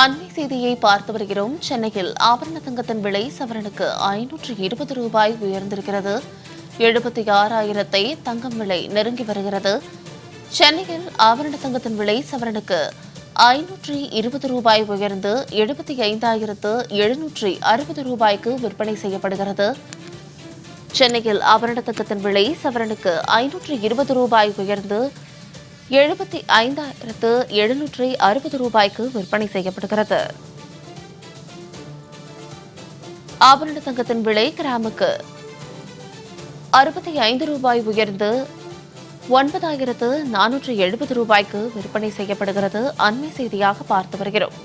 அண்மை செய்தியை பார்த்து வருகிறோம். சென்னையில் ஆபரண தங்கத்தின் விலை சவரனுக்கு ஐநூற்று இருபது ரூபாய் உயர்ந்திருக்கிறது. எழுபத்தி ஆறாயிரத்தை தங்கம் விலை நெருங்கி வருகிறது. சென்னையில் ஆபரண தங்கத்தின் விலை சவரனுக்கு ஐநூற்றி இருபது ரூபாய் உயர்ந்து எழுபத்தி ஐந்தாயிரத்து எழுநூற்றி அறுபது ரூபாய்க்கு விற்பனை செய்யப்படுகிறது. சென்னையில் ஆபரண தங்கத்தின் விலை சவரனுக்கு ஐநூற்று இருபது ரூபாய் உயர்ந்து எழுபத்தி ஐந்தாயிரத்து எழுநூற்றி அறுபது ரூபாய்க்கு விற்பனை செய்யப்படுகிறது. ஆபரண தங்கத்தின் விலை கிராமுக்கு அறுபத்தி ஐந்து ரூபாய் உயர்ந்து ஒன்பதாயிரத்து நானூற்று எழுபது ரூபாய்க்கு விற்பனை செய்யப்படுகிறது. அண்மை செய்தியாக பார்த்து வருகிறோம்.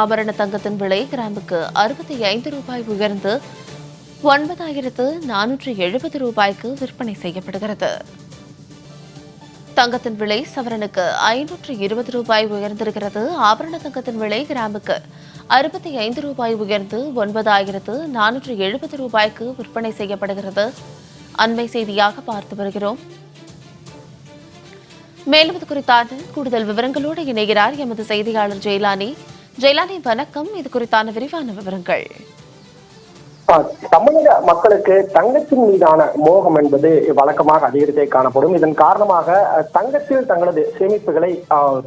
ஆபரண தங்கத்தின் விலை கிராமுக்கு அறுபத்தி ஐந்து ரூபாய் உயர்ந்து ஒன்பதாயிரத்து நானூற்று எழுபது ரூபாய்க்கு விற்பனை செய்யப்படுகிறது. தங்கத்தின் விலை சவரனுக்கு ஐநூற்று இருபது ரூபாய் உயர்ந்திருக்கிறது. ஆபரண தங்கத்தின் விலை கிராமுக்கு அறுபத்தி ஐந்து ரூபாய் உயர்ந்து ஒன்பதாயிரத்து நானூற்று எழுபது ரூபாய்க்கு விற்பனை செய்யப்படுகிறது. அண்மை செய்தியாக பார்த்து வருகிறோம். மேலும் இது குறித்தான கூடுதல் விவரங்களோடு இணைகிறார் எமது செய்தியாளர் ஜெயலானி. ஜெயலானி வணக்கம். இது குறித்தான விரிவான விவரங்கள். தமிழக மக்களுக்கு தங்கத்தின் மீதான மோகம் என்பது வழக்கமாக அதிகரித்தே காணப்படும். இதன் காரணமாக தங்கத்தில் தங்களது சேமிப்புகளை ஆஹ்,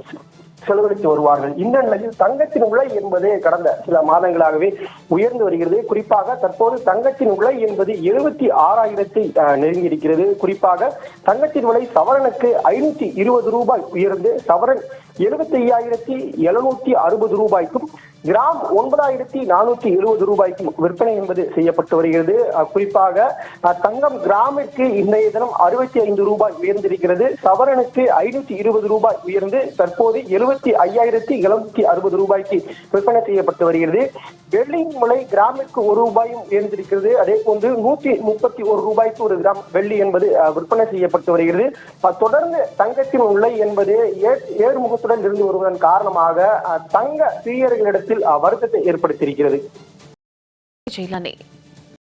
செலவழித்து வருவார்கள். இந்த நிலையில் தங்கத்தின் உலை என்பது கடந்த சில மாதங்களாகவே உயர்ந்து வருகிறது. குறிப்பாக தற்போது தங்கத்தின் உலை என்பது எழுபத்தி ஆறாயிரத்தை நெருங்கியிருக்கிறது. குறிப்பாக தங்கத்தின் விலை சவரனுக்கு ஐநூத்தி இருபது ரூபாய் உயர்ந்து சவரன் எழுபத்தி ஐயாயிரத்தி எழுநூத்தி அறுபது ரூபாய்க்கும் கிராம் ஒன்பதாயிரத்தி நானூத்தி எழுபது ரூபாய்க்கும் விற்பனை என்பது செய்யப்பட்டு வருகிறது. குறிப்பாக தங்கம் கிராமிற்கு இன்றைய தினம் அறுபத்தி ஐந்து ரூபாய் உயர்ந்திருக்கிறது. சவரனுக்கு ஐநூத்தி இருபது ரூபாய் உயர்ந்து தற்போது எழுபத்தி ஐயாயிரத்தி எழுநூத்தி அறுபது ரூபாய்க்கு விற்பனை செய்யப்பட்டு வருகிறது. வெள்ளியின் விலை கிராமிற்கு ஒரு ரூபாயும் உயர்ந்திருக்கிறது. அதே போன்று நூத்தி முப்பத்தி ஒரு ரூபாய்க்கு ஒரு கிராம் வெள்ளி என்பது அஹ், விற்பனை செய்யப்பட்டு வருகிறது. தொடர்ந்து தங்கத்தின் விலை என்பது ஏ- ஏறுமுகத்துடன் இருந்து வருவதன் காரணமாக தங்க தீயர்களிடத்தில் வருத்தத்தை ஏற்படுத்தியிருக்கிறது.